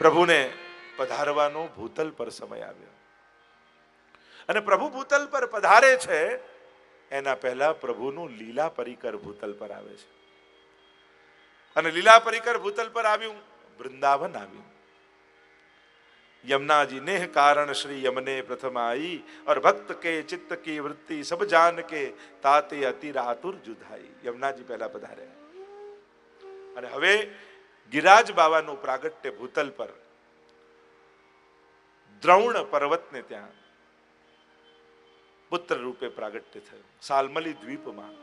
પ્રભુને પધારવાનો ભૂતલ પર સમય આવ્યો અને પ્રભુ ભૂતલ પર પધારે છે એના પહેલા પ્રભુનું લીલા પરિકર ભૂતલ પર આવે છે અને લીલા પરિકર ભૂતલ પર આવ્યું વૃંદાવન આવ્યું यमुना जी नेह कारण श्री यमने प्रथम आई और भक्त के चित्त की वृत्ति सब जान के ताते અતિ આતુર જુધાઈ યમુનાજી પહેલા પધારે અને હવે ગિરાજ બાવાનું પ્રાગટ્ય ભૂતલ પર, દ્રૌણ પર્વતને ત્યાં પુત્ર રૂપે પ્રાગટ્ય થયું. સાલમલી દ્વીપમાં.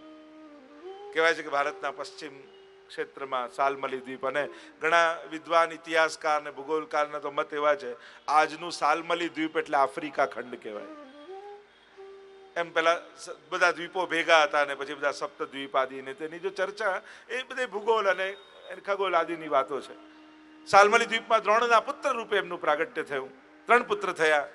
કહેવાય છે કે ભારતના પશ્ચિમ ક્ષેત્રમાં સાલમલી દ્વીપ અને ઘણા વિદ્વાન ઇતિહાસકાર અને ભૂગોળકારના તો મત એવા છે, આજનું સાલમલી દ્વીપ એટલે આફ્રિકા ખંડ કહેવાય. એમ પેલા બધા દ્વીપો ભેગા હતા અને પછી બધા સપ્ત દ્વીપ આદિ ને તેની જો ચર્ચા, એ બધે ભૂગોળ અને એ ખગોલ આદિની વાતો છે. સાલમલી દ્વીપમાં દ્રોણના પુત્ર રૂપે એમનું પ્રાગટ્ય થયું. ત્રણ પુત્ર થયા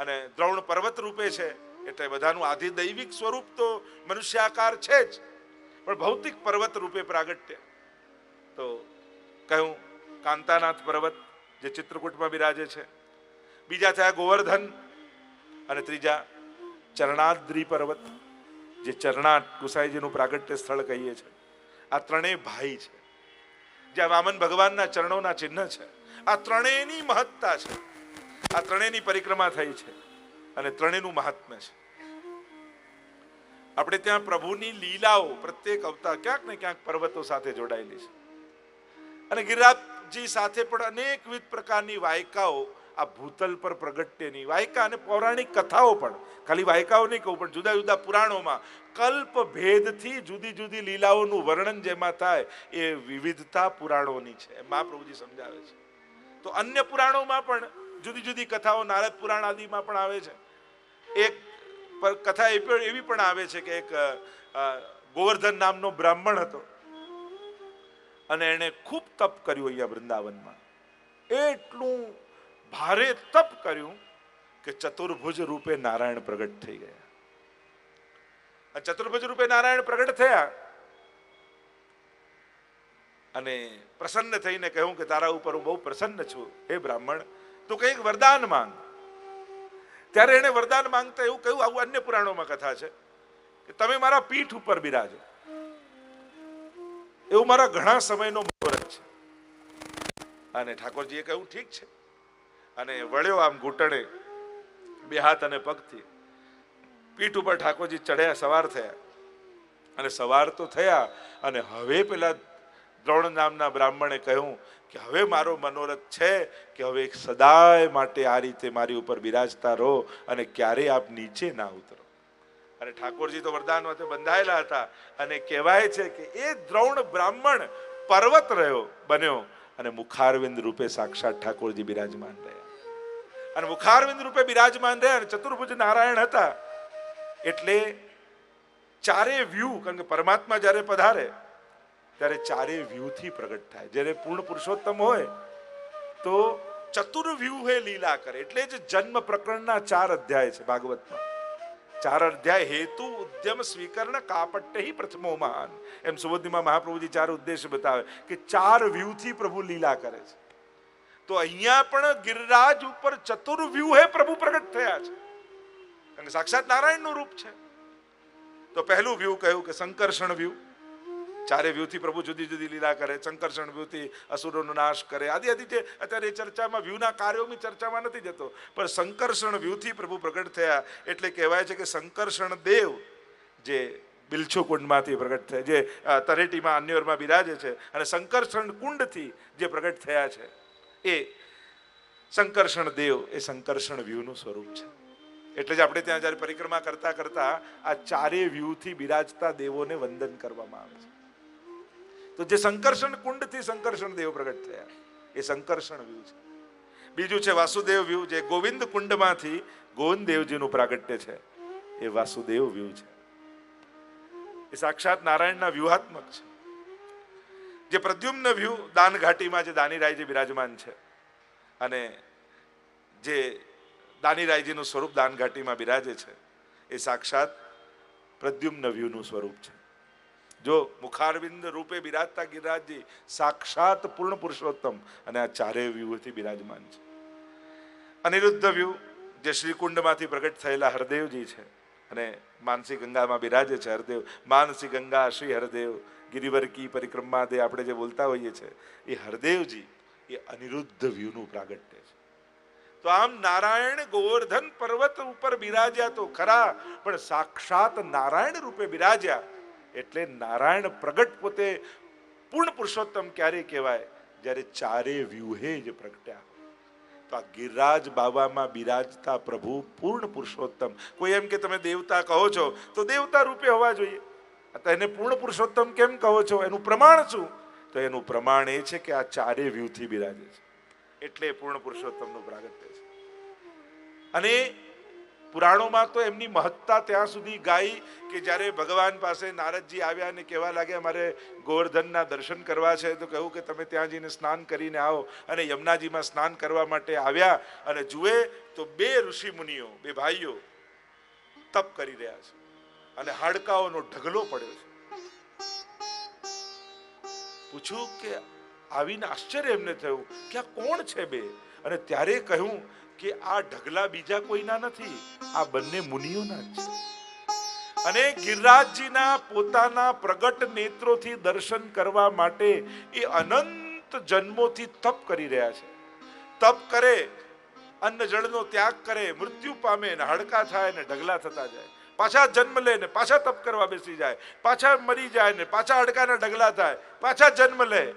અને દ્રોણ પર્વત રૂપે છે એટલે બધાનું આધિ દૈવિક સ્વરૂપ તો મનુષ્યાકાર છે જ. પણ ભૌતિક પર્વત રૂપે પ્રાગટ્ય. તો કહ્યું, કાંતાનાથ પર્વત જે ચિત્રકૂટમાં બિરાજે છે. બીજા થયા ગોવર્ધન અને ત્રીજા ચરણાદ્રી પર્વત, જે ચરણાટ ગુસાઈજીનું પ્રાગટ્ય સ્થળ કહીએ છીએ આ ત્રણેય ભાઈ છે. જ્યાં વામન ભગવાનના ચરણોના ચિહ્ન છે. આ ત્રણેયની મહત્તા છે. આ ત્રણેયની પરિક્રમા થઈ છે અને ત્રણેયનું મહાત્મ્ય છે. આપણે ત્યાં પ્રભુની લીલાઓ પ્રત્યેક અવતાર ક્યાંક ને ક્યાંક પર્વતો સાથે જોડાયેલી છે. અને ગિરિરાજજી સાથે પણ અનેકવિધ પ્રકારની વાયકાઓ આ ભૂતલ પર પ્રગટ્યની વાયકા અને પૌરાણિક કથાઓ પણ. ખાલી વાયકાઓ નહીં કહું, પણ જુદા જુદા પુરાણોમાં કલ્પ ભેદથી જુદી જુદી લીલાઓનું વર્ણન જેમાં થાય એ વિવિધતા પુરાણોની છે. મહાપ્રભુજી સમજાવે છે. તો અન્ય પુરાણોમાં પણ જુદી જુદી કથાઓ, નારદ પુરાણ આદિમાં પણ આવે છે. એક પર કથા એવી પણ આવે છે કે એક ગોવર્ધન નામનો બ્રાહ્મણ હતો. અને એણે ખૂબ તપ કર્યું અહીંયા વૃંદાવનમાં. એટલું ભારે તપ કર્યું કે ચતુર્ભુજ રૂપે નારાયણ પ્રગટ થઈ ગયા. ચતુર્ભુજ રૂપે નારાયણ પ્રગટ થયા અને પ્રસન્ન થઈને કહ્યું કે તારા ઉપર હું બહુ પ્રસન્ન છું, હે બ્રાહ્મણ, તું કંઈક વરદાન માંગ. ત્યારે એને વરદાન માંગતા એવું કહ્યું, આવું અન્ય પુરાણોમાં કથા છે કે તમે મારા પીઠ ઉપર બિરાજો. એવું મારા ઘણા સમયનો મુહૂર્ત છે. અને ઠાકોરજીએ કહ્યું, ઠીક છે. અને વળ્યો આમ ઘૂંટણે, બે હાથ અને પગથી. પીઠ ઉપર ઠાકોરજી ચડ્યા સવાર થયા. અને સવાર તો થયા, અને હવે પેલા દ્રોણ નામના બ્રાહ્મણે કહ્યું કે હવે મારો મનોરથ છે કે હવે સદાય માટે આ રીતે મારી ઉપર બિરાજતા રહો અને ક્યારેય આપ નીચે ના ઉતરો. અને ઠાકોરજી તો વરદાન માટે બંધાયેલા હતા અને કહેવાય છે કે એ દ્રોણ બ્રાહ્મણ પર્વત રહ્યો, બન્યો અને મુખારવિંદ રૂપે સાક્ષાત ઠાકોરજી બિરાજમાન રહ્યા. અને મુખારવિંદ રૂપે બિરાજમાન રહ્યા અને ચતુર્ભુજ નારાયણ હતા. એટલે ચારે વ્યૂ, કારણ કે પરમાત્મા જ્યારે પધારે, ત્યારે ચારે વ્યૂથી પ્રગટ થાય. જ્યારે પૂર્ણ પુરુષોત્તમ હોય, તો ચતુર્વ્યૂહે લીલા કરે. એટલે જ જન્મ પ્રકરણના ચાર અધ્યાય છે ભાગવતમાં. ચાર અધ્યાય, હેતુ ઉદ્યમ સ્વીકરણ કાપટ્ય પ્રથમો મહાન એમ સુબોધીમાં મહાપ્રભુજી ચાર ઉદ્દેશ બતાવે કે ચાર વ્યૂથી પ્રભુ લીલા કરે છે. તો અહીંયા પણ ગિરિરાજ ઉપર ચતુર્વ્યૂહે પ્રભુ પ્રગટ થયા છે. કારણ કે સાક્ષાત નારાયણનું રૂપ છે. તો પહેલું વ્યૂહ કહ્યું કે સંકર્ષણ વ્યૂહ. ચારે વ્યૂહથી પ્રભુ જુદી જુદી લીલા કરે, સંકર્ષણ વ્યૂહથી અસુરોનો નાશ કરે. આદિ આદિ જે અત્યારે એ ચર્ચામાં, વ્યૂહના કાર્યોની ચર્ચામાં નથી જતો, પણ સંકર્ષણ વ્યૂહથી પ્રભુ પ્રગટ થયા. એટલે કહેવાય છે કે સંકર્ષણ દેવ જે બિલછુ કુંડમાંથી પ્રગટ થયા, જે તરેટીમાં, અન્યોરમાં બિરાજે છે. અને સંકર્ષણ કુંડથી જે પ્રગટ થયા છે. એ સંકર્ષણ દેવ એ સંકર્ષણ વ્યૂહનું સ્વરૂપ છે. એટલે જ આપણે ત્યાં જ્યારે પરિક્રમા કરતા કરતા આ ચારે વ્યૂહથી બિરાજતા દેવોને વંદન કરવામાં આવે છે. તો જે સંકર્ષણ કુંડથી સંકર્ષણ દેવ પ્રગટ થયા, એ સંકર્ષણ વ્યૂહ છે. બીજું છે વાસુદેવ વ્યૂહ જે ગોવિંદ કુંડમાંથી ગોવિંદ દેવજીનું પ્રાગટ્ય છે, એ વાસુદેવ વ્યૂહ છે. એ સાક્ષાત નારાયણના વ્યૂહાત્મક છે. જે પ્રદ્યુમ્ન વ્યૂ દાન ઘાટીમાં જે દાનીરાયજી બિરાજમાન છે. અને જે દાનીરાયજીનું સ્વરૂપ દાન ઘાટીમાં બિરાજે છે, એ સાક્ષાત પ્રદ્યુમ્ન વ્યૂનું સ્વરૂપ છે. જો મુખારવિંદ રૂપે બિરાજતા ગિરિરાજજી સાક્ષાત પૂર્ણ પુરુષોત્તમ અને આ ચારેય વ્યૂહથી બિરાજમાન છે. અનિરુદ્ધ વ્યૂહ જે શ્રીકુંડમાંથી પ્રગટ થયેલા હરદેવજી છે અને માનસી ગંગામાં બિરાજે છે હરદેવ. માનસી ગંગા, શ્રી હરદેવ. ગિરિવર કી પરિક્રમા દે આપણે જે બોલતા હોઈએ છીએ એ હરદેવજી, એ અનિરુદ્ધ વ્યૂહનું પ્રાગટ્ય છે. તો આમ નારાયણ ગોવર્ધન પર્વત ઉપર બિરાજ્યા તો ખરા, પણ સાક્ષાત નારાયણ રૂપે બિરાજ્યા એટલે નારાયણ પ્રગટ પોતે પૂર્ણ પુરુષોત્તમ ક્યારે કહેવાય? જ્યારે ચારે વ્યૂહે જ પ્રગટ્યા. તો આ ગિરરાજ બાવામાં બિરાજતા પ્રભુ પૂર્ણ પુરુષોત્તમ. કોઈ એમ કે તમે દેવતા કહો છો, તો દેવતા રૂપે હોવા જોઈએ. તો એને પૂર્ણ પુરુષોત્તમ કેમ કહો છો? એનું પ્રમાણ શું? તો એનું પ્રમાણ એ છે કે આ ચારે વ્યૂહથી બિરાજે છે. એટલે પૂર્ણ પુરુષોત્તમનું પ્રાગટ્ય છે. અને પુરાણોમાં તો એમની મહત્તા ત્યાં સુધી ગાઈ કે જ્યારે ભગવાન પાસે નારદજી આવ્યા અને કહેવા લાગ્યા, મારે ગોવર્ધનના દર્શન કરવા છે, તો કહ્યું કે, તમે ત્યાં જઈને સ્નાન કરીને આવો. અને યમુનાજીમાં સ્નાન કરવા માટે આવ્યા અને જુએ તો બે ઋષિ મુનિઓ, બે ભાઈઓ તપ કરી રહ્યા છે અને હાડકાઓનો ઢગલો પડ્યો છે. પૂછ્યું કે, આવીને આશ્ચર્ય એમને થયું, કે આ કોણ છે બે? અને ત્યારે કહ્યું કે આ ઢગલા બીજા કોઈના નથી, આ બંને મુનિઓના છે. અને ગિરિરાજજીના પોતાના પ્રગટ નેત્રોથી દર્શન કરવા માટે એ અનંત જન્મોથી તપ કરી રહ્યા છે. તપ કરે અન્ન જળનો ત્યાગ કરે, મૃત્યુ પામે ને હડકા થાય ને ઢગલા થતા જાય. પાછા જન્મ લે ને પાછા તપ કરવા બેસી જાય. પાછા મરી જાય ને પાછા હડકાના ઢગલા થાય. પાછા જન્મ લે.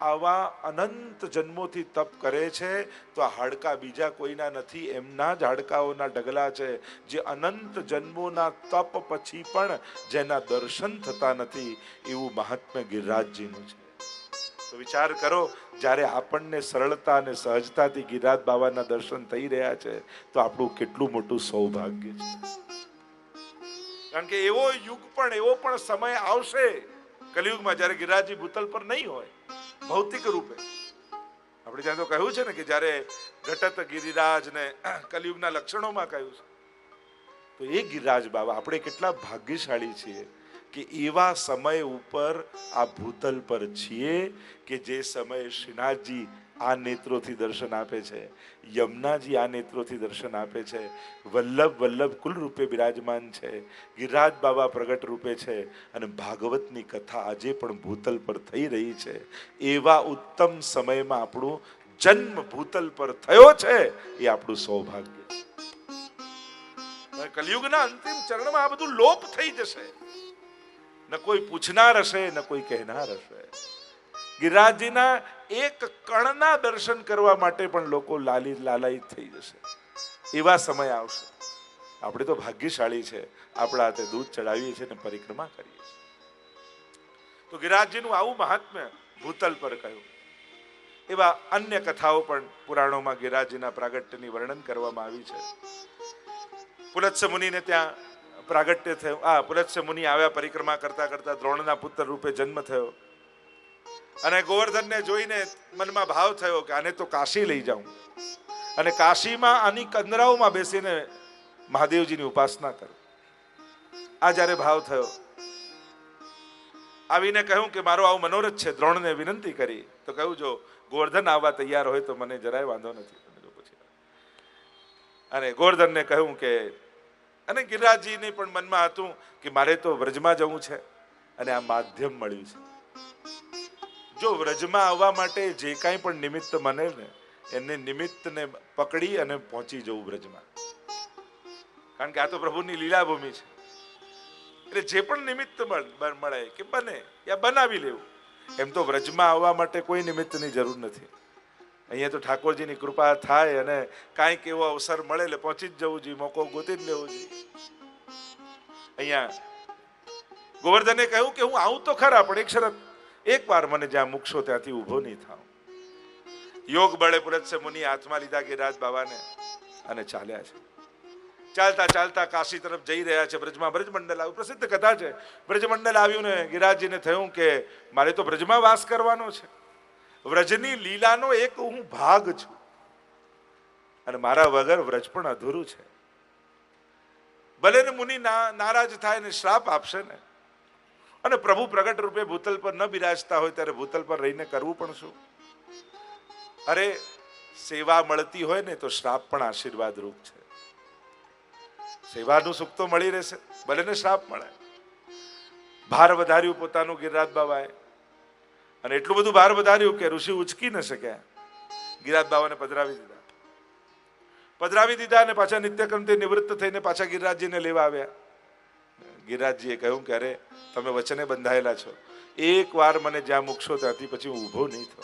આવા અનંત જન્મોથી તપ કરે છે, તો આ હાડકા બીજા કોઈના નથી, એમના જ હાડકાઓના ઢગલા છે. જે અનંત જન્મોના તપ પછી પણ જેના દર્શન થતા નથી, એવું મહાત્મ્ય ગિરિરાજજીનું છે. તો વિચાર કરો, જ્યારે આપણને સરળતા અને સહજતાથી ગિરિરાજ બાબાના દર્શન થઈ રહ્યા છે, તો આપણું કેટલું મોટું સૌભાગ્ય છે. કારણ કે એવો યુગ પણ, એવો પણ સમય આવશે, કલિયુગમાં જ્યારે ગિરિરાજી ભૂતલ પર નહીં હોય. ભૌતિક રૂપે. આપણે ત્યાં તો કહ્યું છે ને કે જ્યારે ઘટત ગિરિરાજ ને કલિયુગના લક્ષણોમાં કહ્યું છે, તો એ ગિરિરાજ બાબા આપણે કેટલા ભાગ્યશાળી છીએ કે એવા સમય ઉપર આ ભૂતલ પર છીએ કે જે સમયે શ્રીનાથજી આ નેત્રોથી દર્શન આપે છે. યમુનાજી આ નેત્રોથી દર્શન આપે છે. વલ્લભ વલ્લભ કુલ રૂપે બિરાજમાન છે. ગિરિરાજ બાબા પ્રગટ રૂપે છે અને ભાગવતની કથા આજે પણ ભૂતલ પર થઈ રહી છે. એવા ઉત્તમ સમયમાં આપણું જન્મ ભૂતલ પર થયો છે એ આપણું સૌભાગ્ય છે. કલિયુગના અંતિમ ચરણમાં આ બધું લોપ થઈ જશે. ન કોઈ પૂછનાર હશે, ન કોઈ કહેનાર હશે. ગિરિરાજજીના એક કણના દર્શન કરવા માટે પણ લોકો લાલી લાલાયિત થઈ જશે. એવા સમય આવશે. આપણે તો ભાગ્યશાળી છે. આપણા હાથે દૂધ ચડાવીએ છીએ ને પરિક્રમા કરીએ છીએ. તો ગિરિરાજજીનું આવું મહાત્મ્ય ભૂતલ પર કહ્યું. એવા અન્ય કથાઓ પણ પુરાણોમાં ગિરાજીના પ્રાગટ્યની વર્ણન કરવામાં આવી છે. પુલત્સ મુનિને ત્યાં પ્રાગટ્ય થયું. આ પુલત્સ મુનિ આવ્યા પરિક્રમા કરતા કરતા દ્રોણના પુત્ર રૂપે જન્મ થયો. અને ગોવર્ધનને જોઈને મનમાં ભાવ થયો કે આને તો કાશી લઈ જાઉં. અને કાશીમાં આની કંદરાઓમાં બેસીને મહાદેવજીની ઉપાસના કરું. આ જ્યારે ભાવ થયો, આવીને કહ્યું કે મારો આવું મનોરથ છે, દ્રોણને વિનંતી કરી, તો કહ્યું, જો ગોવર્ધન આવવા તૈયાર હોય તો મને જરાય વાંધો નથી. અને ગોવર્ધનને કહ્યું કે, અને ગિરિરાજજીને પણ મનમાં હતું કે મારે તો વ્રજમાં જવું છે અને આ માધ્યમ મળ્યું છે. જો વ્રજમાં આવવા માટે જે કાંઈ પણ નિમિત્ત મને ને, એને નિમિત્તને પકડી અને પહોંચી જવું વ્રજમાં. કારણ કે આ તો પ્રભુની લીલાભૂમિ છે. એટલે જે પણ નિમિત્ત મળે કે બને, યા બનાવી લેવું, એમ તો વ્રજમાં આવવા માટે કોઈ નિમિત્તની જરૂર નથી. અહીંયા તો ઠાકોરજીની કૃપા થાય અને કાંઈક એવો અવસર મળે એટલે પહોંચી જ જવું જોઈએ, મોકો ગોતી જ લેવો જોઈએ. અહીંયા ગોવર્ધને કહ્યું કે હું આવું તો ખરા, પણ એક શરત એક વાર મને જ્યાં મૂકશો ત્યાંથી ઊભો નહીં થાઉં યોગ બળે પુરત્સે મુનિ હાથમાં લીધા ગિરિરાજ બાબાને અને ચાલ્યા છે. ચાલતા ચાલતા કાશી તરફ જઈ રહ્યા છે બ્રજમાં. બ્રજમંડલ આવ્યું પ્રસિદ્ધ કથા છે. બ્રજમંડલ આવ્યું ને ગિરાજીને થયું કે મારે તો બ્રજમાં વાસ કરવાનો છે. વ્રજની લીલાનો એક હું ભાગ છું. અને મારા વગર વ્રજ પણ અધૂરું છે. ભલે ને મુનિ નારાજ થાય ને શ્રાપ આપશે ને અને પ્રભુ પ્રગટ રૂપે ભૂતલ પર ન બિરાજતા હોય ત્યારે ભૂતલ પર રહીને કરવું પણ શું? અરે, સેવા મળતી હોય ને તો શ્રાપ પણ આશીર્વાદ રૂપ છે. સેવાનું સુખ તો મળી રહેશે, ભલે ને શ્રાપ મળે. ભાર વધાર્યું પોતાનું ગિરિરાજ બાબાએ. અને એટલું બધું ભાર વધાર્યું કે ઋષિ ઉચકી ન શક્યા ગિરિરાજ બાબાને પધરાવી દીધા. પધરાવી દીધા અને પાછા નિત્યક્રમથી નિવૃત્ત થઈને પાછા ગિરિરાજજીને લેવા આવ્યા. ગિરિરાજજીએ કહ્યું કે અરે, તમે વચને બંધાયેલા છો. એક વાર મને જ્યાં મૂકશો ત્યાંથી પછી હું ઊભો નહીં થયો.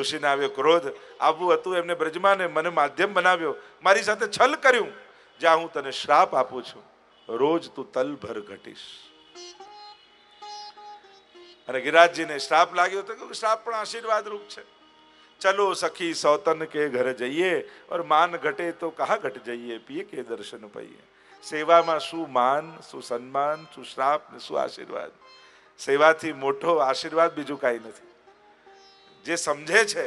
ઋષિને આવ્યો ક્રોધ આવવું હતું, એમને બ્રજમાને મને માધ્યમ બનાવ્યો. મારી સાથે છલ કર્યું. જ્યાં હું તને શ્રાપ આપું છું, રોજ તું તલભર ઘટીશ. અને ગિરાજજીને શ્રાપ લાગ્યો તો શ્રાપ પણ આશીર્વાદ રૂપ છે. ચલો સખી સૌતન કે ઘર જઈએ. ઓર માન ઘટે તો કહા ઘટ જઈએ. પીએ કે દર્શન પાઈએ? સેવામાં શું માન, શું સન્માન, શું શ્રાપ ને શું આશીર્વાદ? સેવાથી મોટો આશીર્વાદ બીજું કાંઈ નથી. જે સમજે છે,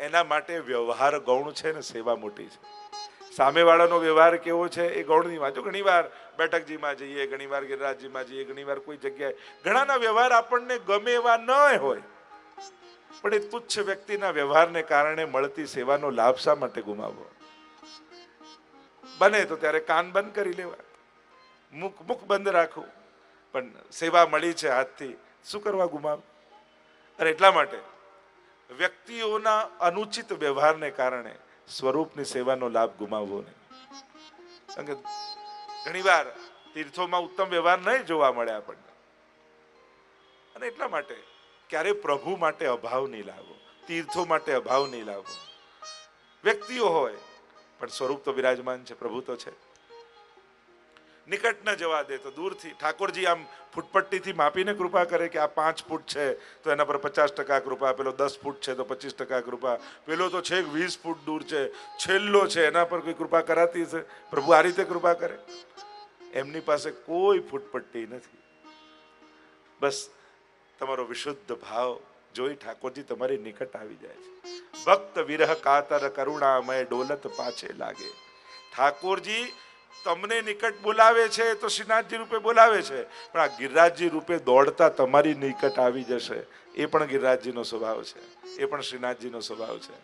એના માટે વ્યવહાર ગૌણ છે ને સેવા મોટી છે. સામેવાળાનો વ્યવહાર કેવો છે એ ગૌણની વાત. ઘણીવાર બેઠકજીમાં જઈએ, ઘણીવાર ગિરિરાજજીમાં જઈએ, ઘણીવાર કોઈ જગ્યાએ ઘણાના વ્યવહાર આપણને ગમે એવા ન હોય, પણ એ તુચ્છ વ્યક્તિના વ્યવહારને કારણે મળતી સેવાનો લાભ શા માટે ગુમાવવો? બને તો ત્યારે કાન બંધ કરી લેવા મુખ મુખ બંધ રાખવું પણ સેવા મળી છે હાથથી. શું કરવા ગુમાવ? અને એટલા માટે વ્યક્તિઓના અનુચિત વ્યવહારને કારણે સ્વરૂપની સેવાનો લાભ ગુમાવવો નહીં. ઘણીવાર તીર્થોમાં ઉત્તમ વ્યવહાર નહીં જોવા મળે આપણને. અને એટલા માટે ક્યારે પ્રભુ માટે અભાવ નહીં લાવો. તીર્થો માટે અભાવ નહીં લાવો. વ્યક્તિઓ હોય પણ સ્વરૂપ તો બિરાજમાન છે, પ્રભુ તો છે. નિકટ ન જવા દે તો દૂરથી, ઠાકોરજી આમ ફૂટપટ્ટીથી માપીને કૃપા કરે કે આ પાંચ ફૂટ છે, તો એના પર પચાસ ટકા કૃપા, પેલો દસ ફૂટ છે તો પચીસ ટકા કૃપા, પેલો તો છેક વીસ ફૂટ દૂર છે, છેલ્લો છે, એના પર કોઈ કૃપા કરાતી છે પ્રભુ આ રીતે કૃપા કરે? એમની પાસે કોઈ ફૂટપટ્ટી નથી. બસ, તમારો વિશુદ્ધ ભાવ જોઈ ઠાકોરજી તમારી નિકટ આવી જાય છે. ભક્ત વિરહ કાતર કરુણામય ડોલત પાછે લાગે. ઠાકોરજી તમને નિકટ બોલાવે છે તો શ્રીનાથજી રૂપે બોલાવે છે. પણ આ ગિરિરાજજી રૂપે દોડતા તમારી નિકટ આવી જશે. એ પણ ગિરિરાજજીનો સ્વભાવ છે. એ પણ શ્રીનાથજીનો સ્વભાવ છે.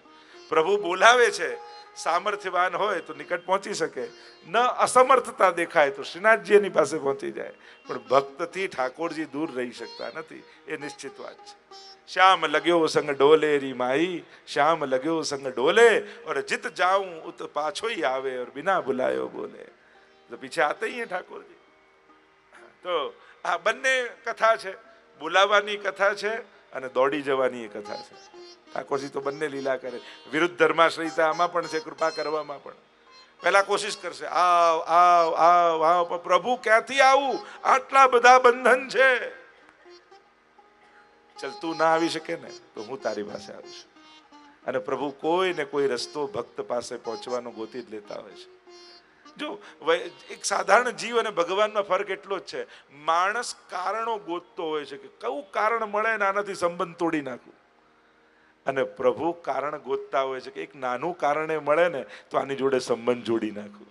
પ્રભુ બોલાવે છે. સામર્થ્યવાન હોય તો નિકટ પહોંચી શકે. ન અસમર્થતા દેખાય તો શ્રીનાથજી એની પાસે પહોંચી જાય. પણ ભક્તથી ઠાકોરજી દૂર રહી શકતા નથી. એ નિશ્ચિત વાત છે. શ્યામ લગ્યો સંગ ડોલે રી માઈ શ્યામ લગ્યો સંગ ડોલે और जित जाऊं उत पाछो ही आवे और बिना बुलायो बोले तो पीछे आते ही हैं ઠાકોરજી તો આ બંને કથા છે બોલાવવાની કથા છે અને દોડી જવાની એ કથા છે ઠાકોરજી તો બંને લીલા કરે વિરુદ્ધ ધર્માશ્રયતા આમાં પણ છે કૃપા કરવામાં પણ પહેલા કોશિશ કરશે આવ આવ આવ આવ પણ પ્રભુ ક્યાંથી આવું આટલા બધા બંધન છે ચલ તું ના આવી શકે ને, તો હું તારી પાસે આવું છું અને પ્રભુ કોઈ ને કોઈ રસ્તો ભક્ત પાસે પહોંચવાનો ગોતી જ લેતા હોય છે. જો એક સાધારણ જીવ અને ભગવાનમાં ફરક એટલો જ છે, માણસ કારણો ગોતતો હોય છે કે કયું કારણ મળે ને આનાથી સંબંધ તોડી નાખું. અને પ્રભુ કારણ ગોતતા હોય છે કે એક નાનું કારણે મળે ને, તો આની જોડે સંબંધ જોડી નાખું.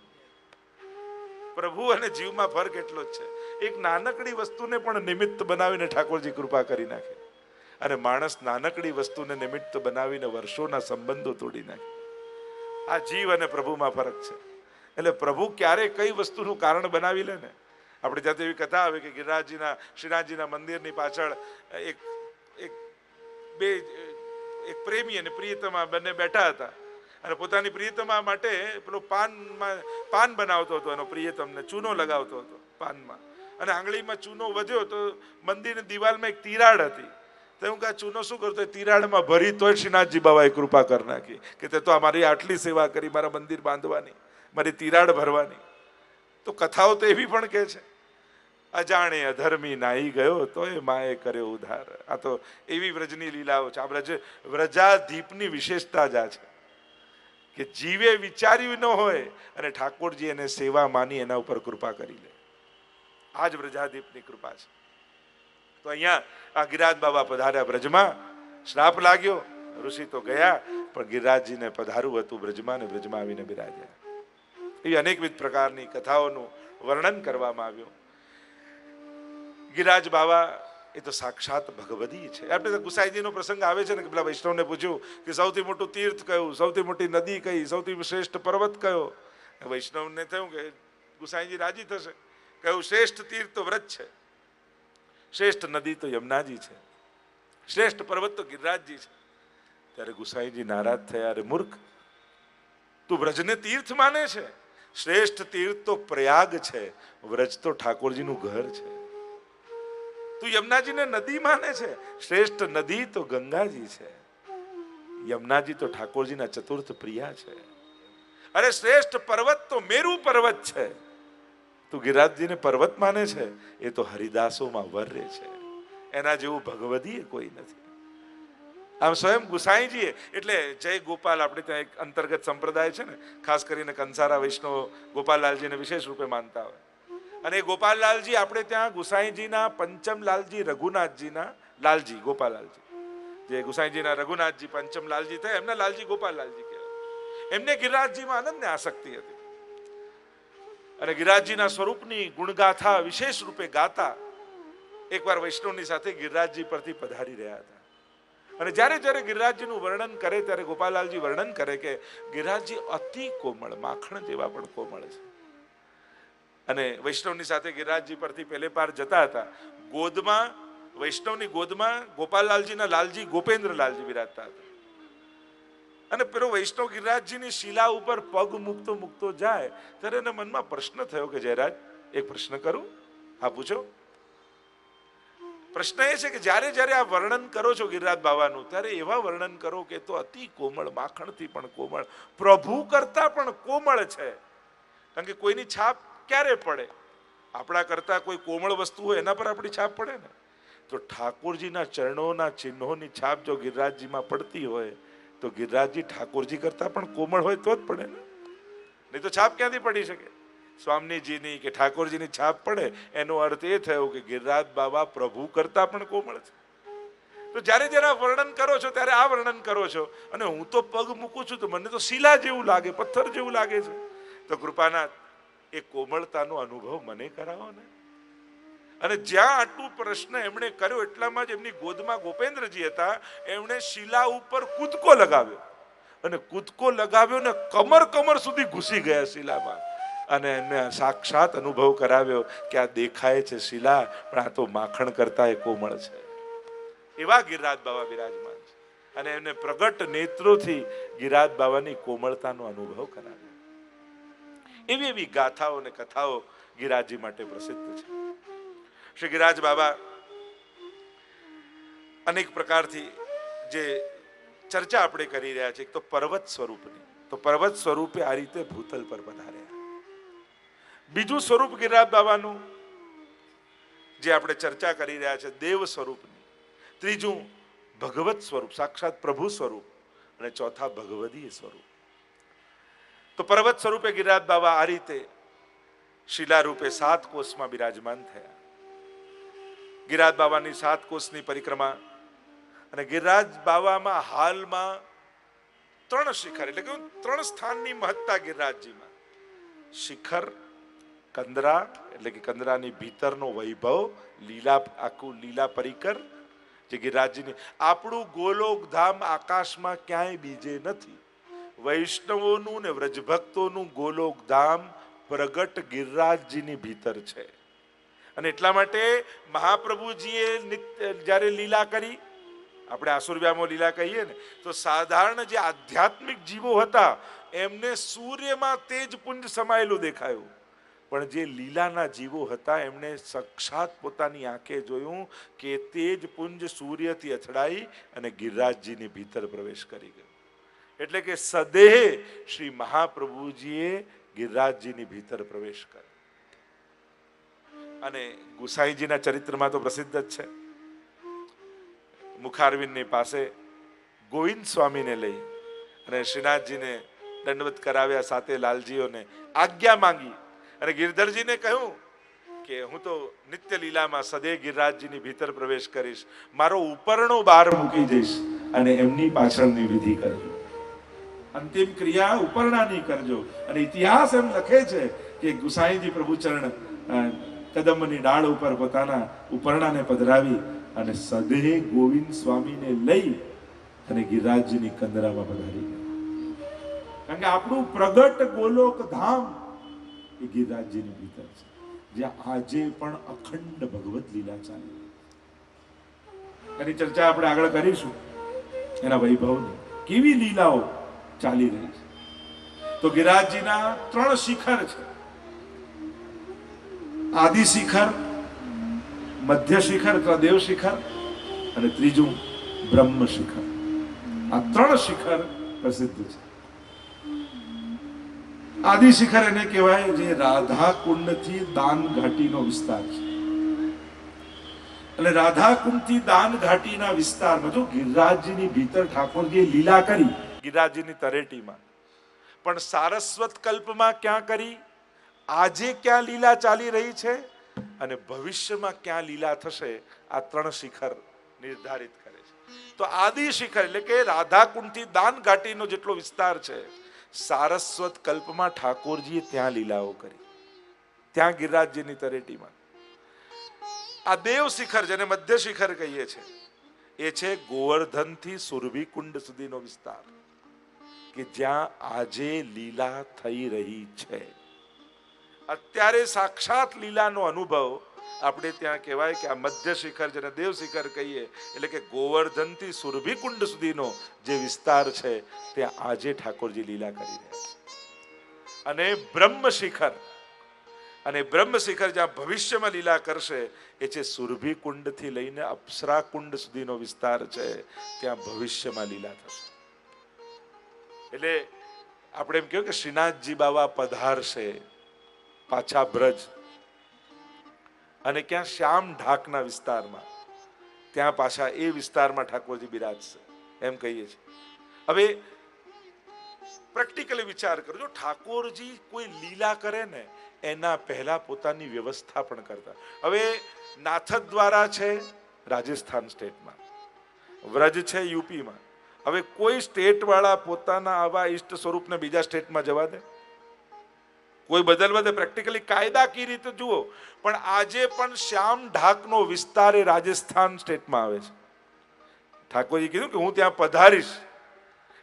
પ્રભુ અને જીવમાં ફરક એટલો જ છે. એક નાનકડી વસ્તુને પણ નિમિત્ત બનાવીને ઠાકોરજી કૃપા કરી નાખે. અને માણસ નાનકડી વસ્તુને નિમિત્ત બનાવીને વર્ષોના સંબંધો તોડી નાખે. આ જીવ અને પ્રભુમાં ફરક છે. એટલે પ્રભુ ક્યારે કઈ વસ્તુનું કારણ બનાવી લે ને? આપણે જાતે એવી કથા આવે કે ગિરિરાજજીના, શ્રીનાથજીના મંદિરની પાછળ એક એક બે, એક પ્રેમી અને પ્રિયતમા બંને બેઠા હતા. અને પોતાની પ્રિયતમા માટે પેલો પાનમાં, પાન બનાવતો હતો એનો પ્રિયતમને, ચૂનો લગાવતો હતો પાનમાં. અને આંગળીમાં ચૂનો વધ્યો તો મંદિરની દિવાલમાં એક તિરાડ હતી. તો હું કે ચૂનો શું કરતો તિરાડમાં ભરી તોય શ્રીનાથજી બાબાએ કૃપા કરી નાખી કે તે તો અમારી આટલી સેવા કરી, મારા મંદિર બાંધવાની, મારી તિરાડ ભરવાની. તો કથાઓ તો એવી પણ કે છે, અજાણે અધર્મી નાહી ગયો તો એ માએ કર્યો ઉધાર. આ તો એવી વ્રજની લીલાઓ છે. આ વ્રજ વ્રજાધીપની વિશેષતા જ આ છે કે જીવે વિચાર્યું ન હોય અને ઠાકોરજી એને સેવા માની એના ઉપર કૃપા કરી લે. આ જ વ્રજાધીપની કૃપા છે. તો અહીંયા આ ગિરાજ બાબા પધાર્યા બ્રજમાં. શ્રાપ લાગ્યો, ઋષિ તો ગયા, પણ ગિરિરાજજીને પધારું હતું બ્રજમાં ને બ્રજમાં આવીને બિરાજ્યા. એવી અનેકવિધ પ્રકારની કથાઓનું વર્ણન કરવામાં આવ્યું. ગિરાજ બાબા એ તો સાક્ષાત ભગવદી છે. આપણે ગુસાઈજીનો પ્રસંગ આવે છે ને કે પેલા વૈષ્ણવને પૂછ્યું કે સૌથી મોટું તીર્થ કયું, સૌથી મોટી નદી કઈ, સૌથી શ્રેષ્ઠ પર્વત કયો? વૈષ્ણવને થયું કે ગુસાઈજી રાજી થશે. કહ્યું, શ્રેષ્ઠ તીર્થ વ્રત છે. શ્રેષ્ઠ નદી તો યમુનાજી છે. શ્રેષ્ઠ પર્વત તો ગિરિરાજજી છે. ત્યારે ગુસાઈજી નારાજ થયા, અરે મૂર્ખ, તું વ્રજને તીર્થ માને છે? શ્રેષ્ઠ તીર્થ તો પ્રયાગ છે, વ્રજ તો ઠાકોરજીનું ઘર છે. તું યમુનાજીને નદી માને છે? શ્રેષ્ઠ નદી તો ગંગાજી છે. યમુનાજી તો ઠાકોરજીના ચતુર્થ પ્રિયા છે. અરે શ્રેષ્ઠ પર્વત તો મેરુ પર્વત છે. તું ગિરિરાજજીને પર્વત માને છે, એ તો હરિદાસોમાં વર્રે છે. એના જેવું ભગવદીએ કોઈ નથી. આમ સ્વયં ગુસાઈજીએ, એટલે જય ગોપાલ આપણે ત્યાં એક અંતર્ગત સંપ્રદાય છે ને, ખાસ કરીને કંસારા વૈષ્ણવ ગોપાલલાલજીને વિશેષ રૂપે માનતા હોય. અને ગોપાલલાલજી આપણે ત્યાં ગુસાઈજીના પંચમલાલજી રઘુનાથજીના લાલજી, ગોપાલલાલજી. જે ગુસાઈજીના રઘુનાથજી, પંચમલાલજી થયા, એમના લાલજી ગોપાલલાલજી કહેવાય. એમને ગિરિરાજજીમાં આનંદને આસક્તિ હતી. અને ગિરિરાજજીના સ્વરૂપની ગુણગાથા વિશેષ રૂપે ગાતા, એકવાર વૈષ્ણવની સાથે ગિરિરાજજી પરથી પધારી રહ્યા હતા. અને જ્યારે જ્યારે ગિરિરાજજીનું વર્ણન કરે, ત્યારે ગોપાલાલજી વર્ણન કરે કે ગિરિરાજજી અતિ કોમળ, માખણ જેવા પણ કોમળ છે. અને વૈષ્ણવની સાથે ગિરિરાજજી પરથી પહેલે પાર જતા હતા. ગોદમાં, વૈષ્ણવની ગોદમાં ગોપાલલાલજીના લાલજી ગોપેન્દ્રલાલજી બિરાજતા હતા. અને પેલો વૈષ્ણવ ગિરિરાજજીની શિલા ઉપર પગ મૂકતો મૂકતો જાય, ત્યારે એના મનમાં પ્રશ્ન થયો કે, જયરાજ, એક પ્રશ્ન કરું? હા, પૂછો. પ્રશ્ન એ છે કે, જ્યારે જ્યારે આ વર્ણન કરો છો ગિરિરાજ બાવાનું ત્યારે એવા વર્ણન કરો કે તો અતિ કોમળ, માખણથી પણ કોમળ, પ્રભુ કરતા પણ કોમળ છે. કારણ કે કોઈની છાપ ક્યારે પડે? આપણા કરતા કોઈ કોમળ વસ્તુ હોય, એના પર આપણી છાપ પડે ને? તો ઠાકોરજીના ચરણોના ચિહ્નોની છાપ જો ગિરિરાજજીમાં પડતી હોય તો ગિરિરાજજી ઠાકોરજી કરતા પણ કોમળ હોય તો જ પડે ને. નહીં તો છાપ ક્યાંથી પડી શકે? સ્વામીજીની કે ઠાકોરજીની છાપ પડે, એનો અર્થ એ થયો કે ગિરિરાજ બાબા પ્રભુ કરતા પણ કોમળ છે. તો જ્યારે જ્યારે આ વર્ણન કરો છો, ત્યારે આ વર્ણન કરો છો. અને હું તો પગ મૂકું છું તો મને તો શિલા જેવું લાગે, પથ્થર જેવું લાગે છે. તો કૃપાનાથ, એ કોમળતાનો અનુભવ મને કરાવો ને. અને જ્યાં આટલું પ્રશ્ન એમણે કર્યો એટલામાં જ એમની ગોદમાં ગોપેન્દ્રજી હતા, એમણે શિલા ઉપર કૂદકો લગાવ્યો. અને કૂદકો લગાવ્યો ને કમર કમર સુધી ઘૂસી ગયા શિલામાં. અને એમને સાક્ષાત અનુભવ કરાવ્યો કે આ દેખાય છે શિલા, પણ આ તો માખણ કરતા એ કોમળ છે. એવા ગિરિરાજ બાબા બિરાજમાન છે. અને એમને પ્રગટ નેત્રોથી ગિરિરાજ બાબાની કોમળતાનો અનુભવ કરાવ્યો. એવી એવી ગાથાઓ અને કથાઓ ગિરાજી માટે પ્રસિદ્ધ છે. શ્રી ગિરાજ બાબા અનેક પ્રકારથી જે ચર્ચા આપણે કરી રહ્યા છીએ તો પર્વત સ્વરૂપની. તો પર્વત સ્વરૂપે આ રીતે ભૂતલ પર પધાર્યા. બીજું સ્વરૂપ ગિરિરાજ બાબાનું જે આપણે ચર્ચા કરી રહ્યા છે, દેવ સ્વરૂપની. ત્રીજું ભગવત સ્વરૂપ, સાક્ષાત પ્રભુ સ્વરૂપ અને ચોથા ભગવદીય સ્વરૂપ. તો પર્વત સ્વરૂપે ગિરિરાજ બાબા આ રીતે શિલારૂપે સાત કોષમાં બિરાજમાન થયા. ગિરિરાજ બાબાની સાત કોષની પરિક્રમા અને ગિરિરાજ બાબામાં હાલમાં ત્રણ શિખર, એટલે કે ત્રણ સ્થાનની મહત્તા ગિરિરાજજીમાં શિખર, કંદરા, એટલે કે કંદરાની ભીતરનો વૈભવ, લીલા, આખું લીલા પરિકર, જે ગિરિરાજજીની આપણું ગોલોક ધામ આકાશમાં ક્યાંય બીજે નથી. વૈષ્ણવોનું ને વ્રજભક્તોનું ગોલોક ધામ પ્રગટ ગિરિરાજજીની ભીતર છે. અને એટલા માટે મહાપ્રભુજીએ જ્યારે લીલા કરી, આપણે આસુરવ્યામો લીલા કહીએ ને, તો સાધારણ જે આધ્યાત્મિક જીવો હતા, એમને સૂર્યમાં તેજ પુંજ સમાયેલું દેખાયું. પણ જે લીલાના જીવો હતા, એમણે સાક્ષાત પોતાની આંખે જોયું કે તેજ પુંજ સૂર્યથી અથડાઈ અને ગિરિરાજજીની ભીતર પ્રવેશ કરી ગયો. એટલે કે સદેહ શ્રી મહાપ્રભુજીએ ગિરિરાજજીની ભીતર પ્રવેશ કર્યો. અને ગુસાઈજીના ચરિત્રમાં તો પ્રસિદ્ધ જ છે. મુખારવિંદની પાસે ગોવિંદ સ્વામીને લઈ અને શ્રીનાથજીને દંડવત કરાવ્યા સાથે લાલજીઓને આજ્ઞા માંગી અને ગિરધરજીને કહ્યું કે હું તો નિત્ય લીલામાં સદે ગિરિરાજજીની ભીતર પ્રવેશ કરીશ, મારો ઉપરણો બહાર મૂકી જઈશ અને એમની પાછળની વિધિ કરજો. અંતિમ ક્રિયા ઉપરણાની કરજો. અને ઇતિહાસ એમ લખે છે કે ગુસાઈજી પ્રભુચરણ કદમની ડાળ ઉપર પોતાના ઉપરણાને પધરાવી અને સદેહ ગોવિંદ સ્વામીને લઈ અને ગિરિરાજની કંદરામાં પધારી ગયા. કારણ કે આપણું પ્રગટ ગોલોક ધામ એ ગિરિરાજજીની ભીતર છે. જ્યાં આજે પણ અખંડ ભગવત લીલા ચાલી એની ચર્ચા આપણે આગળ કરીશું. એના વૈભવની કેવી લીલાઓ ચાલી રહી છે. તો ગિરિરાજજીના ત્રણ શિખર છે. આદિ શિખર, મધ્ય શિખર અથવા દેવ શિખર અને ત્રીજું બ્રહ્મ શિખર. આ ત્રણ શિખર પ્રસિદ્ધ છે. આદિ શિખર એને કહેવાય જે રાધા કુંડથી દાન ઘાટીનો વિસ્તાર છે. અને રાધા કુંડથી દાન ઘાટીના વિસ્તારમાં જો ગિરિરાજજીની ભીતર ઠાકોરજીએ લીલા કરી, ગિરિરાજજીની તરેટીમાં, પણ સારસ્વત કલ્પમાં ક્યાં કરી? આજે ક્યાં લીલા ચાલી રહી છે અને ભવિષ્યમાં ક્યાં લીલા થશે, આ ત્રણ શિખર નિર્ધારિત કરે છે. તો આદિ શિખર એટલે કે રાધાકુંડથી દાન ઘાટીનો જેટલો વિસ્તાર છે, સારસ્વત કલ્પમાં ઠાકોરજીએ ત્યાં લીલાઓ કરી. ત્યાં ગિરિરાજજીની તરેટીમાં. આ દેવ શિખર જેને મધ્ય શિખર કહીએ છે, એ છે ગોવર્ધનથી સુરભી કુંડ સુધીનો વિસ્તાર, કે જ્યાં આજે લીલા થઈ રહી છે. અત્યારે સાક્ષાત લીલાનો અનુભવ આપણે ત્યાં કહેવાય કે આ મધ્ય શિખર જેને દેવ શિખર કહીએ, એટલે કે ગોવર્ધનથી સુરભી કુંડ સુધીનો જે વિસ્તાર છે, ત્યાં આજે ઠાકોરજી લીલા કરી રહ્યા છે. અને બ્રહ્મ શિખર, અને બ્રહ્મ શિખર જ્યાં ભવિષ્યમાં લીલા કરશે, એ છે સુરભી કુંડથી લઈને અપ્સરા કુંડ સુધીનો વિસ્તાર છે, ત્યાં ભવિષ્યમાં લીલા થશે. એટલે આપણે એમ કહ્યું કે શ્રીનાથજી બાવા પધારશે. પાછા બ્રજ. અને ક્યાં શ્યામ ઢાકના વિસ્તારમાં. ત્યાં પાછા એ વિસ્તારમાં ઠાકોરજી બિરાજશે એમ કહીએ છીએ. હવે પ્રેક્ટિકલી વિચાર કરો, જો ઠાકોરજી કોઈ લીલા કરે ને, એના પહેલા પોતાની વ્યવસ્થા પણ કરતા. હવે નાથ દ્વારા છે રાજસ્થાન સ્ટેટમાં. વ્રજ છે યુપીમાં. હવે કોઈ સ્ટેટ વાળા પોતાના આવા ઈષ્ટ સ્વરૂપને બીજા સ્ટેટમાં જવા દે? કોઈ બદલવા દે પ્રેક્ટિકલી કાયદા કી રીતે જુઓ. પણ આજે પણ શ્યામ ઢાકનો વિસ્તાર એ રાજસ્થાન સ્ટેટમાં આવે છે. ઠાકોરજી કીધું કે હું ત્યાં પધારીશ.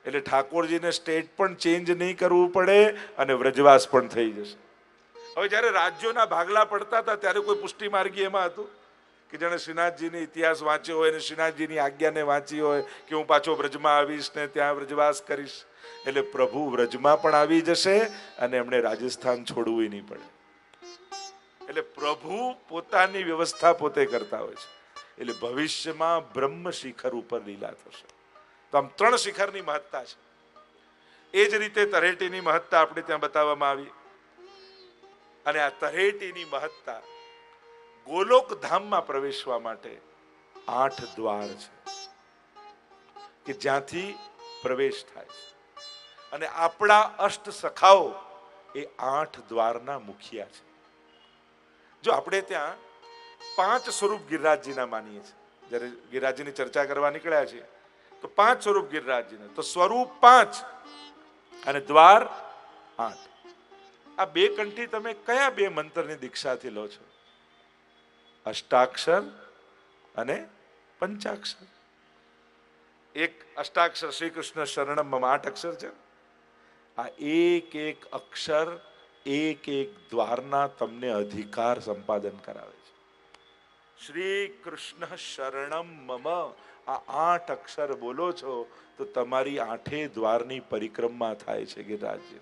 એટલે ઠાકોરજીને સ્ટેટ પણ ચેન્જ નહીં કરવું પડે અને વ્રજવાસ પણ થઈ જશે. હવે જ્યારે રાજ્યોના ભાગલા પડતા હતા, ત્યારે કોઈ પુષ્ટિ માર્ગી એમાં હતું? કે જેણે શ્રીનાથજીની ઇતિહાસ વાંચ્યો હોય અને શ્રીનાથજીની આજ્ઞાને વાંચી હોય કે હું પાછો વ્રજમાં આવીશ ને ત્યાં વ્રજવાસ કરીશ. એટલે પ્રભુ વ્રજમાં પણ આવી જશે અને એમણે રાજસ્થાન છોડવું નહીં પડે. એટલે પ્રભુ પોતાની વ્યવસ્થા પોતે કરતા હોય છે. એટલે ભવિષ્યમાં બ્રહ્મ શિખર ઉપર લીલા થશે. તો આમ ત્રણ શિખરની મહત્તા છે. એ જ રીતે તરેટીની મહત્તા આપણે ત્યાં બતાવવામાં આવી. અને આ તરેટીની મહત્તા ગોલોક ધામમાં પ્રવેશવા માટે આઠ દ્વાર છે કે જ્યાંથી પ્રવેશ થાય છે. અને આપણા અષ્ટ સખાઓ એ આઠ દ્વારના મુખિયા છે. જો આપણે ત્યાં પાંચ સ્વરૂપ ગિરિરાજજીના માનીએ છીએ, જ્યારે ગિરિરાજજીની ચર્ચા કરવા નીકળ્યા છીએ, તો પાંચ સ્વરૂપ ગિરિરાજજીના, તો સ્વરૂપ પાંચ અને દ્વાર આઠ. આ બે કંઠી તમે કયા બે મંત્રની દીક્ષાથી લો છો? અષ્ટાક્ષર અને પંચાક્ષર. એક અષ્ટાક્ષર શ્રી કૃષ્ણ શરણમ મમ આઠ અક્ષર છે. આ એક એક અક્ષર, એક એક દ્વારના તમને અધિકાર સંપાદન કરાવે છે. શ્રી કૃષ્ણ શરણમ મમ. આ આઠ અક્ષર બોલો છો તો તમારી આઠે દ્વારની પરિક્રમા થાય છે ગિરિરાજજી.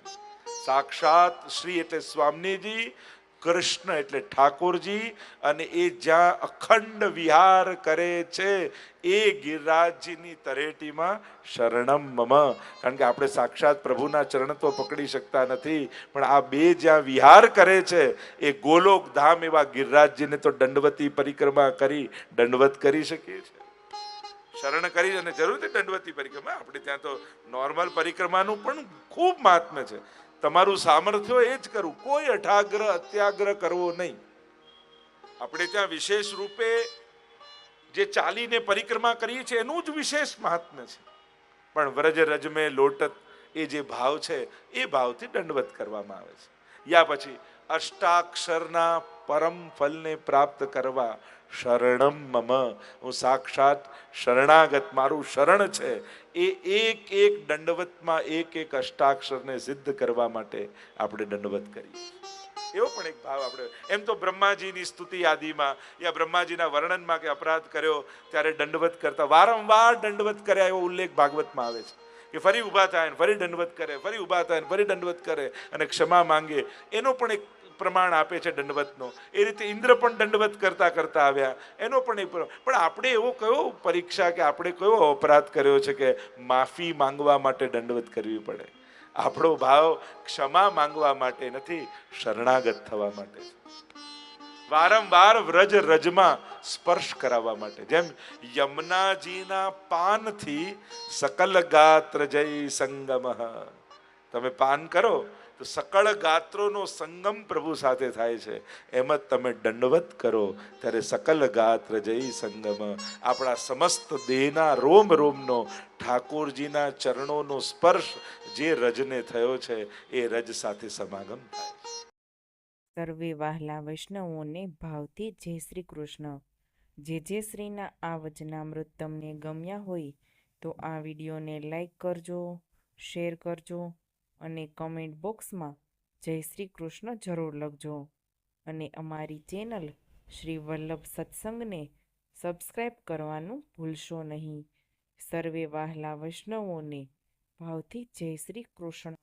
સાક્ષાત શ્રી એટલે સ્વામીજી કૃષ્ણ એટલે ઠાકોરજી અને એ જ્યાં અખંડ વિહાર કરે છે, એ ગિરિરાજજીની તરેટીમાં શરણમ મમ. કારણ કે આપણે સાક્ષાત પ્રભુના ચરણ તો પકડી શકતા નથી, પણ આ બે જ્યાં વિહાર કરે છે, એ ગોલોક ધામ એવા ગિરિરાજજીને તો દંડવતી પરિક્રમા કરી, દંડવત કરી શકીએ છીએ. શરણ કરી અને જરૂરથી દંડવતી પરિક્રમા. આપણે ત્યાં તો નોર્મલ પરિક્રમાનું પણ ખૂબ મહાત્મ્ય છે. તમારું સામર્થ્ય એ જ કરવું કોઈ અઠાગ્રહ, અત્યાગ્રહ કરવો નહીં. આપણે ત્યાં વિશેષ રૂપે જે ચાલીને પરિક્રમા કરીએ છીએ, એનું જ વિશેષ મહાત્મ્ય છે. પણ વ્રજ, રજમે, લોટત એ જે ભાવ છે, એ ભાવથી દંડવત કરવામાં આવે છે. યા પછી અષ્ટાક્ષરના પરમ ફલને પ્રાપ્ત કરવા શરણમ મમ. હું સાક્ષાત શરણાગત, મારું શરણ છે. એ એક એક દંડવતમાં એક એક અષ્ટાક્ષરને સિદ્ધ કરવા માટે આપણે દંડવત કરીએ એવો પણ એક ભાવ આપણે. એમ તો બ્રહ્માજીની સ્તુતિ યાદીમાં યા બ્રહ્માજીના વર્ણનમાં કે અપરાધ કર્યો ત્યારે દંડવત કરતા, વારંવાર દંડવત કર્યા એવો ઉલ્લેખ ભાગવતમાં આવે છે. કે ફરી ઊભા થાય ફરી દંડવત કરે, ફરી ઊભા થાય ફરી દંડવત કરે અને ક્ષમા માંગે. એનો પણ એક પ્રમાણ આપે છે દંડવતનો. એ રીતે ઇન્દ્ર પણ દંડવત કરતા કરતા આવ્યા. એનો પણ એક પણ આપણે એવો કયો પરીક્ષા કે આપણે કયો અપરાધ કર્યો છે કે માફી માંગવા માટે દંડવત કરવી પડે? આપણો ભાવ ક્ષમા માંગવા માટે નથી, શરણાગત થવા માટે. વારંવાર વ્રજ રજમાં સ્પર્શ કરાવવા માટે. જેમ યમુનાજીના પાનથી સકલ ગાત્ર જય સંગમ. તમે પાન કરો તો સકળ ગાત્રોનો સંગમ પ્રભુ સાથે થાય છે. એમ જ તમે દંડવત કરો. ત્યારે સકલ ગાત્ર જય સંગમ. આપણા સમસ્ત દેહના રોમ રોમનો, ઠાકોરજીના ચરણોનો સ્પર્શ જે રજને થયો છે, એ રજ સાથે સમાગમ થાય. સર્વે વહાલા વૈષ્ણવોને ભાવથી જય શ્રી કૃષ્ણ. જે જે શ્રીના આ વચનામૃત તમને ગમ્યા હોય, તો આ વિડીયોને લાઈક કરજો, શેર કરજો અને કમેન્ટ બોક્સમાં જય શ્રી કૃષ્ણ જરૂર લખજો. અને અમારી ચેનલ શ્રી વલ્લભ સત્સંગને સબસ્ક્રાઈબ કરવાનું ભૂલશો નહીં. સર્વે વાહલા વૈષ્ણવોને ભાવથી જય શ્રી કૃષ્ણ.